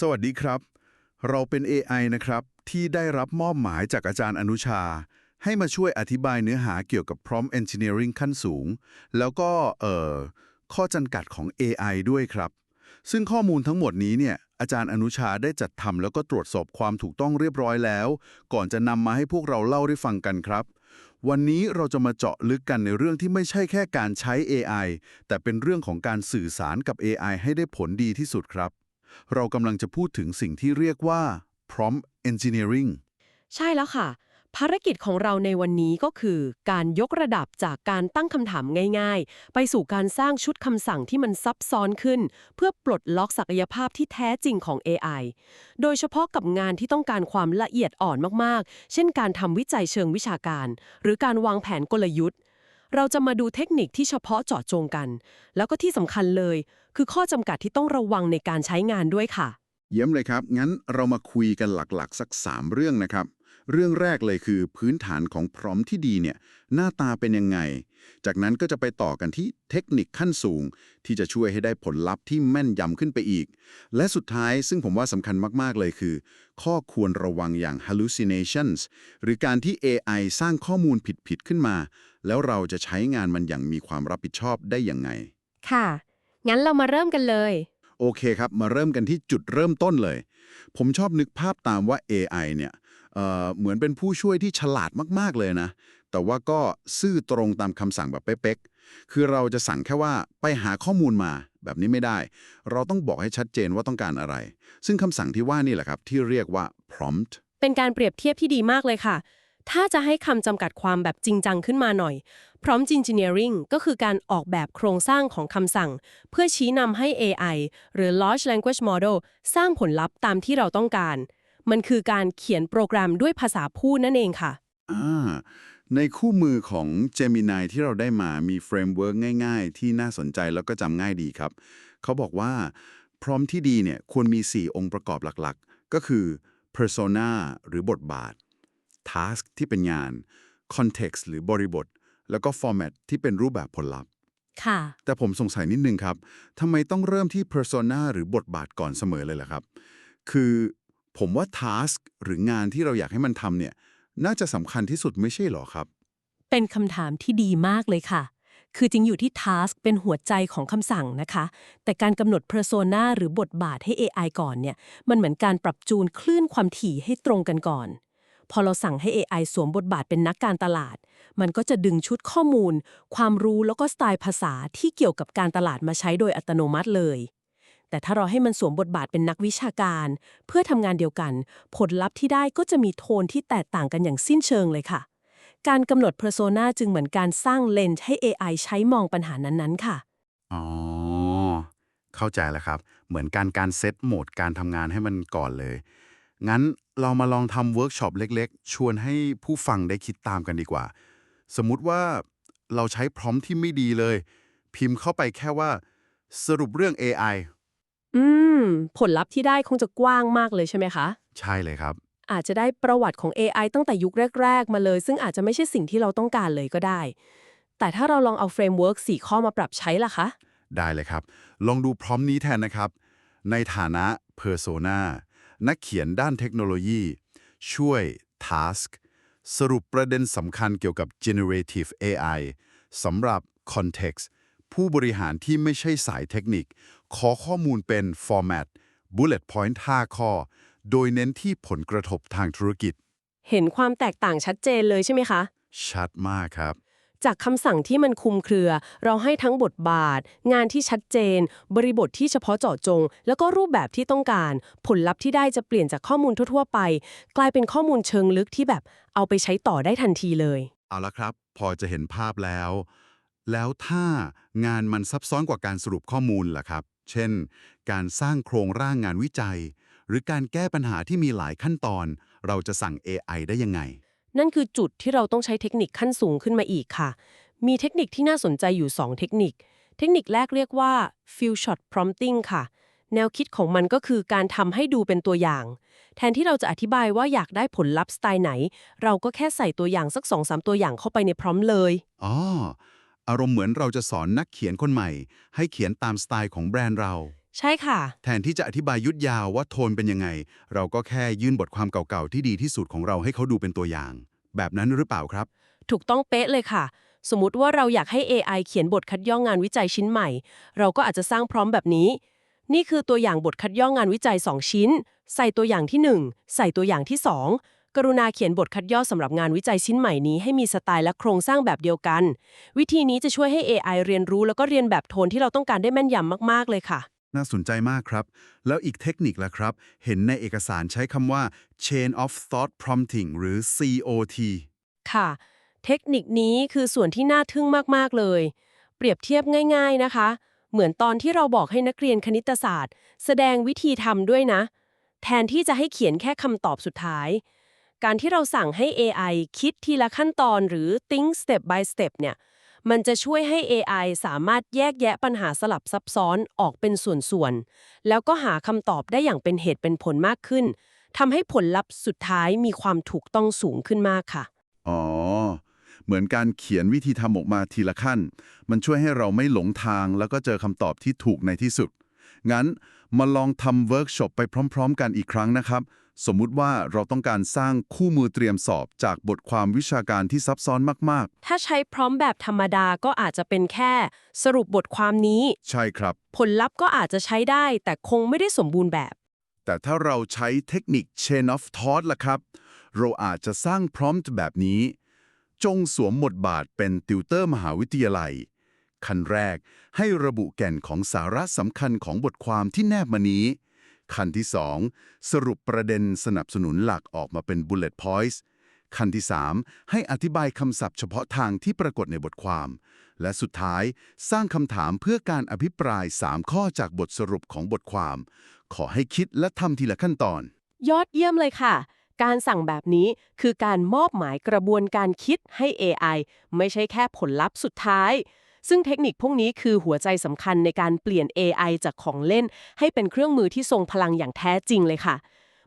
สวัสดีครับ เราเป็น AI นะครับ ที่ได้รับมอบหมายจากอาจารย์อนุชา ให้มาช่วยอธิบายเนื้อหาเกี่ยวกับ prompt engineering ขั้นสูง แล้วก็เอ่อข้อจำกัดของ AI ด้วยครับ ซึ่งข้อมูลทั้งหมดนี้เนี่ยอาจารย์อนุชาได้จัดทำแล้วก็ตรวจสอบความถูกต้องเรียบร้อยแล้ว ก่อนจะนำมาให้พวกเราเล่าได้ฟังกันครับ วันนี้เราจะมาเจาะลึกกันในเรื่องที่ไม่ใช่แค่การใช้ AI แต่เป็นเรื่องของการสื่อสารกับ AI ให้ได้ผลดีที่สุดครับ เรากำลังจะพูดถึงสิ่งที่เรียกว่า prompt engineering ใช่แล้วค่ะ ภารกิจของเราในวันนี้ก็คือ การยกระดับจากการตั้งคำถามง่ายๆ ไปสู่การสร้างชุดคำสั่งที่มันซับซ้อนขึ้น เพื่อปลดล็อกศักยภาพที่แท้จริงของ AI โดยเฉพาะกับงานที่ต้องการความละเอียดอ่อนมากๆ เช่นการทำวิจัยเชิงวิชาการ หรือการวางแผนกลยุทธ์ เราจะมาดูเทคนิคที่เฉพาะเจาะจงกัน แล้วก็ที่สำคัญเลย คือข้อจำกัดที่ต้องระวังในการใช้งานด้วยค่ะ เยี่ยมเลยครับ งั้นเรามาคุยกันหลักๆ สัก 3 เรื่องนะครับ เรื่องแรกเลยคือพื้นฐานของพร้อมที่ดีเนี่ยหน้าตาเป็นยังไง จากนั้นก็จะไปต่อกันที่เทคนิคขั้นสูง ที่จะช่วยให้ได้ผลลัพธ์ที่แม่นยำขึ้นไปอีก และสุดท้ายซึ่งผมว่าสำคัญมากๆเลยคือ ข้อควรระวังอย่าง hallucinations หรือการที่ AI สร้างข้อมูลผิดๆขึ้นมา แล้วเราจะใช้งานมันอย่างมีความรับผิดชอบได้อย่างไง ค่ะ งั้นเรามาเริ่มกันเลย โอเคครับ มาเริ่มกันที่จุดเริ่มต้นเลย ผมชอบนึกภาพตามว่า AI เนี่ยเอ่อเหมือนเป็นผู้ช่วยที่ฉลาดมาก ๆ เลยนะ แต่ว่าก็ซื่อตรงตามคำสั่งแบบเป๊ะๆคือเราจะสั่งแค่ว่าไปหาข้อมูลมาแบบนี้ไม่ได้ เราต้องบอกให้ชัดเจนว่าต้องการอะไร ซึ่งคำสั่งที่ว่านี่แหละครับ ที่เรียกว่า prompt เป็นการเปรียบเทียบที่ดีมากเลยค่ะ ถ้าจะให้คำจำกัดความแบบจริงจังขึ้นมาหน่อย Prompt Engineering ก็คือการออกแบบโครงสร้างของคำสั่ง เพื่อชี้นำให้ AI หรือ Large Language Model สร้างผลลัพธ์ตามที่เราต้องการ มันคือการเขียนโปรแกรมด้วยภาษาพูดนั่นเองค่ะอ่าในคู่มือของ Gemini ที่เราได้มามีเฟรมเวิร์กง่าย ๆ ที่น่าสนใจแล้วก็จำง่ายดีครับ เขาบอกว่าพร้อมที่ดีเนี่ยควรมี 4 องค์ประกอบหลักๆ ก็คือ persona หรือบทบาท task ที่เป็นงาน context หรือบริบท แล้วก็ format ที่เป็นรูปแบบผลลัพธ์ ค่ะ แต่ผมสงสัยนิดนึงครับทำไมต้องเริ่มที่ persona หรือบทบาทก่อนเสมอเลยล่ะครับ คือผมว่า task หรืองานที่เราอยากให้มันทำเนี่ย น่าจะสำคัญที่สุดไม่ใช่เหรอครับ เป็นคำถามที่ดีมากเลยค่ะ คือจริงอยู่ที่ task เป็นหัวใจของคำสั่งนะคะ แต่การกำหนด persona หรือบทบาทให้ AI ก่อนเนี่ย มันเหมือนการปรับจูนคลื่นความถี่ให้ตรงกันก่อน พอเราสั่งให้ AI สวมบทบาทเป็นนักการตลาด มันก็จะดึงชุดข้อมูล ความรู้แล้วก็สไตล์ภาษาที่เกี่ยวกับการตลาดมาใช้โดยอัตโนมัติเลย แต่ถ้าเราให้มันสวมบทบาทเป็นนักวิชาการ เพื่อทำงานเดียวกัน ผลลัพธ์ที่ได้ก็จะมีโทนที่แตกต่างกันอย่างสิ้นเชิงเลยค่ะ การกำหนด persona จึงเหมือนการสร้างเลนส์ให้ AI ใช้มองปัญหานั้นๆ ค่ะอ๋อเข้าใจแล้วครับ เหมือนการการเซตโหมดการทำงานให้มันก่อนเลย งั้นเรามาลองทำเวิร์กช็อปเล็กๆ ชวนให้ผู้ฟังได้คิดตามกันดีกว่า สมมุติว่าเราใช้พร้อมที่ไม่ดีเลย พิมพ์เข้าไปแค่ว่า สรุปเรื่อง AI อืม ผลลัพธ์ที่ได้คงจะกว้างมากเลยใช่ไหมคะ ใช่เลยครับ อาจจะได้ประวัติของ AI ตั้งแต่ยุคแรก ๆ มาเลย ซึ่งอาจจะไม่ใช่สิ่งที่เราต้องการเลยก็ได้ แต่ถ้าเราลองเอาเฟรมเวิร์ก4ข้อมาปรับใช้ล่ะคะ ได้เลยครับ ลองดูพร้อมนี้แทนนะครับ ในฐานะ Persona นักเขียนด้านเทคโนโลยี ช่วย Task สรุปประเด็นสำคัญเกี่ยวกับ Generative AI สำหรับ Context ผู้บริหารที่ไม่ใช่สายเทคนิค ขอข้อมูลเป็น Format Bullet Point 5 ข้อ โดยเน้นที่ผลกระทบทางธุรกิจ เห็นความแตกต่างชัดเจนเลยใช่ไหมคะ ชัดมากครับ จากคำสั่งที่มันคุมเครือ เราให้ทั้งบทบาท งานที่ชัดเจน บริบทที่เฉพาะเจาะจง แล้วก็รูปแบบที่ต้องการ ผลลัพธ์ที่ได้จะเปลี่ยนจากข้อมูลทั่วๆไป กลายเป็นข้อมูลเชิงลึกที่แบบเอาไปใช้ต่อได้ทันทีเลย เอาละครับ พอจะเห็นภาพแล้ว แล้วถ้างานมันซับซ้อนกว่าการสรุปข้อมูลล่ะครับ เช่น การสร้างโครงร่างงานวิจัย หรือการแก้ปัญหาที่มีหลายขั้นตอน เราจะสั่ง AI ได้ยังไง นั่นคือจุดที่เราต้องใช้เทคนิคขั้นสูงขึ้นมาอีกค่ะ มีเทคนิคที่น่าสนใจอยู่ 2 เทคนิค เทคนิคแรกเรียกว่า few shot prompting ค่ะ แนวคิดของมันก็คือการทำให้ดูเป็นตัวอย่าง แทนที่เราจะอธิบายว่าอยากได้ผลลัพธ์สไตล์ไหน เราก็แค่ใส่ตัวอย่างสัก2-3ตัวอย่างเข้าไปในพร้อมเลยอ๋ออารมณ์เหมือนเราจะสอนนักเขียนคนใหม่ ให้เขียนตามสไตล์ของแบรนด์เรา ใช่ค่ะ แทนที่จะอธิบายยุดยาวว่าโทนเป็นยังไง เราก็แค่ยื่นบทความเก่าๆ ที่ดีที่สุดของเราให้เขาดูเป็นตัวอย่าง แบบนั้นหรือเปล่าครับ ถูกต้องเป๊ะเลยค่ะ สมมติว่าเราอยากให้ AI เขียนบทคัดย่องงานวิจัยชิ้นใหม่ เราก็อาจจะสร้างพร้อมแบบนี้ นี่คือตัวอย่างบทคัดย่องงานวิจัย 2 ชิ้น ใส่ตัวอย่างที่ 1 ใส่ตัวอย่างที่ 2กรุณาเขียนบทคัดย่อสำหรับงานวิจัยชิ้นใหม่นี้ให้มีสไตล์และโครงสร้างแบบเดียวกัน วิธีนี้จะช่วยให้ AI เรียนรู้แล้วก็เรียนแบบโทนที่เราต้องการได้แม่นยำมาก ๆ เลยค่ะ น่าสนใจมากครับ แล้วอีกเทคนิคละครับ เห็นในเอกสารใช้คำว่า chain of thought prompting หรือ COT ค่ะ เทคนิคนี้คือส่วนที่น่าทึ่งมากๆเลย เปรียบเทียบง่าย ๆนะคะ เหมือนตอนที่เราบอกให้นักเรียนคณิตศาสตร์ แสดงวิธีทำด้วยนะ แทนที่จะให้เขียนแค่คำตอบสุดท้าย การที่เราสั่งให้ AI คิดทีละขั้นตอนหรือ think step by step เนี่ย มันจะช่วยให้ AI สามารถแยกแยะปัญหาสลับซับซ้อนออกเป็นส่วนๆ แล้วก็หาคำตอบได้อย่างเป็นเหตุเป็นผลมากขึ้นทำให้ผลลัพธ์สุดท้ายมีความถูกต้องสูงขึ้นมากค่ะ อ๋อ เหมือนการเขียนวิธีทำออกมาทีละขั้น มันช่วยให้เราไม่หลงทางแล้วก็เจอคำตอบที่ถูกในที่สุด งั้นมาลองทำเวิร์กช็อปไปพร้อม ๆ กันอีกครั้งนะครับ สมมุติว่าเราต้องการสร้างคู่มือเตรียมสอบจากบทความวิชาการที่ซับซ้อนมากถ้าใช้พร้อมแบบธรรมดาก็อาจจะเป็นแค่ สรุปบทความนี้ๆใช่ครับ ผลลัพธ์ก็อาจจะใช้ได้ แต่คงไม่ได้สมบูรณ์แบบ แต่ถ้าเราใช้เทคนิค chain of thought ล่ะครับ เราอาจจะสร้างพร้อมแบบนี้ จงสวมบทบาทเป็นติวเตอร์มหาวิทยาลัยขั้นแรกให้ระบุแก่นของสาระสำคัญของบทความที่แนบมานี้ ขั้นที่ 2 สรุปประเด็นสนับสนุนหลักออกมาเป็น bullet points ขั้นที่ 3 ให้อธิบายคำศัพท์เฉพาะทางที่ปรากฏในบทความ และสุดท้ายสร้างคำถามเพื่อการอภิปราย 3 ข้อจากบทสรุปของบทความ ขอให้คิดและทำทีละขั้นตอน ยอดเยี่ยมเลยค่ะ การสั่งแบบนี้คือการมอบหมายกระบวนการคิดให้ AI ไม่ใช่แค่ผลลัพธ์สุดท้าย ซึ่งเทคนิคพวกนี้คือหัวใจสำคัญในการเปลี่ยน AI จากของเล่น ให้เป็นเครื่องมือที่ทรงพลังอย่างแท้จริงเลยค่ะ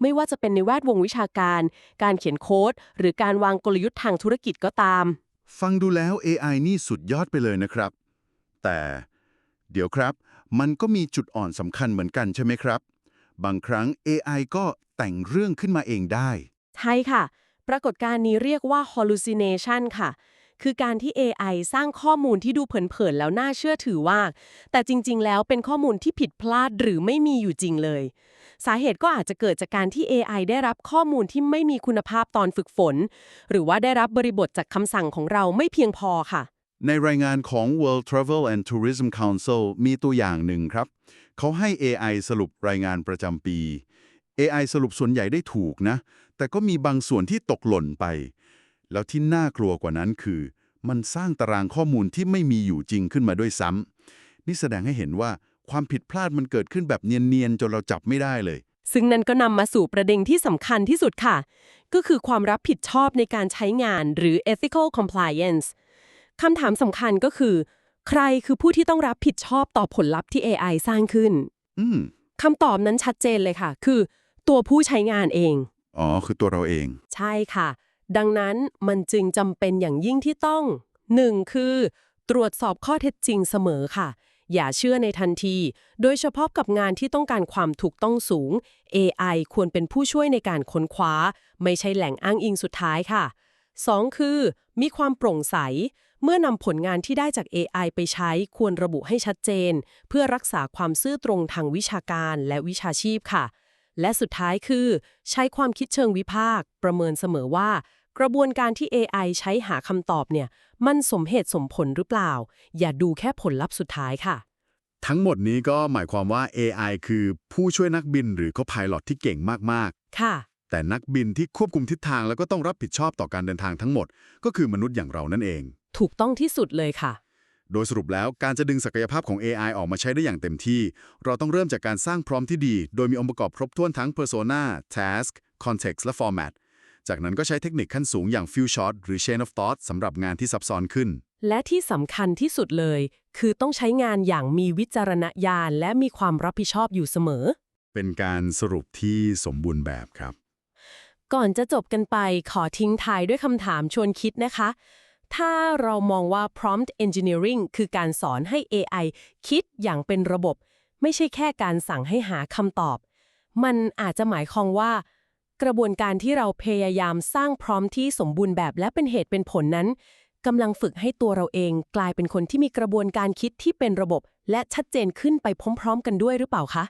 ไม่ว่าจะเป็นในแวดวงวิชาการ การเขียนโค้ด หรือการวางกลยุทธ์ทางธุรกิจก็ตาม ฟังดูแล้ว AI นี่สุดยอดไปเลยนะครับ แต่เดี๋ยวครับ มันก็มีจุดอ่อนสำคัญเหมือนกันใช่ไหมครับ บางครั้ง AI ก็แต่งเรื่องขึ้นมาเองได้ ใช่ค่ะ ปรากฏการณ์นี้เรียกว่า hallucination ค่ะ คือการที่ AI สร้างข้อมูลที่ดูเผินๆแล้วน่าเชื่อถือว่า แต่จริงๆ แล้วเป็นข้อมูลที่ผิดพลาดหรือไม่มีอยู่จริงเลย สาเหตุก็อาจจะเกิดจากการที่ AI ได้รับข้อมูลที่ไม่มีคุณภาพตอนฝึกฝน หรือว่าได้รับบริบทจากคำสั่งของเราไม่เพียงพอค่ะ ในรายงานของ World Travel and Tourism Council มีตัวอย่างหนึ่งครับ เขาให้ AI สรุปรายงานประจำปี AI สรุปส่วนใหญ่ได้ถูกนะ แต่ก็มีบางส่วนที่ตกหล่นไป แล้วที่น่ากลัวกว่านั้นคือ มันสร้างตารางข้อมูลที่ไม่มีอยู่จริงขึ้นมาด้วยซ้ำนี่แสดงให้เห็นว่าความผิดพลาดมันเกิดขึ้นแบบเนียนๆจนเราจับไม่ได้เลย ซึ่งนั่นก็นำมาสู่ประเด็นที่สำคัญที่สุดค่ะ ก็คือความรับผิดชอบในการใช้งานหรือ ethical compliance คำถามสำคัญก็คือ ใครคือผู้ที่ต้องรับผิดชอบต่อผลลัพธ์ที่ AI สร้างขึ้นอืมคำตอบนั้นชัดเจนเลยค่ะ คือ ตัวผู้ใช้งานเอง อ๋อ คือตัวเราเอง ใช่ค่ะ ดังนั้นมันจึงจำเป็นอย่างยิ่งที่ต้อง 1. คือ ตรวจสอบข้อเท็จจริงเสมอค่ะ อย่าเชื่อในทันที โดยเฉพาะกับงานที่ต้องการความถูกต้องสูง AI ควรเป็นผู้ช่วยในการค้นคว้า ไม่ใช่แหล่งอ้างอิงสุดท้ายค่ะ 2. คือ มีความโปร่งใส เมื่อนำผลงานที่ได้จาก AI ไปใช้ควรระบุให้ชัดเจน เพื่อรักษาความซื่อตรงทางวิชาการและวิชาชีพค่ะ และสุดท้ายคือ ใช้ความคิดเชิงวิพากษ์ประเมินเสมอว่า กระบวนการที่ AI ใช้หาคำตอบเนี่ย มันสมเหตุสมผลหรือเปล่า อย่าดูแค่ผลลัพธ์สุดท้ายค่ะ ทั้งหมดนี้ก็หมายความว่า AI คือผู้ช่วยนักบินหรือก็พายลอตที่เก่งมากค่ะๆแต่นักบินที่ควบคุมทิศทางแล้วก็ต้องรับผิดชอบต่อการเดินทางทั้งหมด ก็คือมนุษย์อย่างเรานั่นเอง ถูกต้องที่สุดเลยค่ะ โดยสรุปแล้วการจะดึงศักยภาพของ AI ออกมาใช้ได้อย่างเต็มที่ เราต้องเริ่มจากการสร้างพร้อมที่ดี โดยมีองค์ประกอบครบถ้วนทั้ง persona task context และ format จากนั้นก็ใช้เทคนิคขั้นสูงอย่าง few shot หรือ chain of thought สำหรับงานที่ซับซ้อนขึ้น และที่สำคัญที่สุดเลย คือต้องใช้งานอย่างมีวิจารณญาณและมีความรับผิดชอบอยู่เสมอ เป็นการสรุปที่สมบูรณ์แบบครับ ก่อนจะจบกันไปขอทิ้งท้ายด้วยคำถามชวนคิดนะคะ ถ้าเรามองว่า prompt engineering คือการสอนให้ AI คิดอย่างเป็นระบบ ไม่ใช่แค่การสั่งให้หาคำตอบ มันอาจจะหมายความว่า กระบวนการที่เราพยายามสร้างพร้อมที่สมบูรณ์แบบและเป็นเหตุเป็นผลนั้นกำลังฝึกให้ตัวเราเอง กลายเป็นคนที่มีกระบวนการคิดที่เป็นระบบ และชัดเจนขึ้นไปพร้อม ๆ กันด้วยหรือเปล่าคะ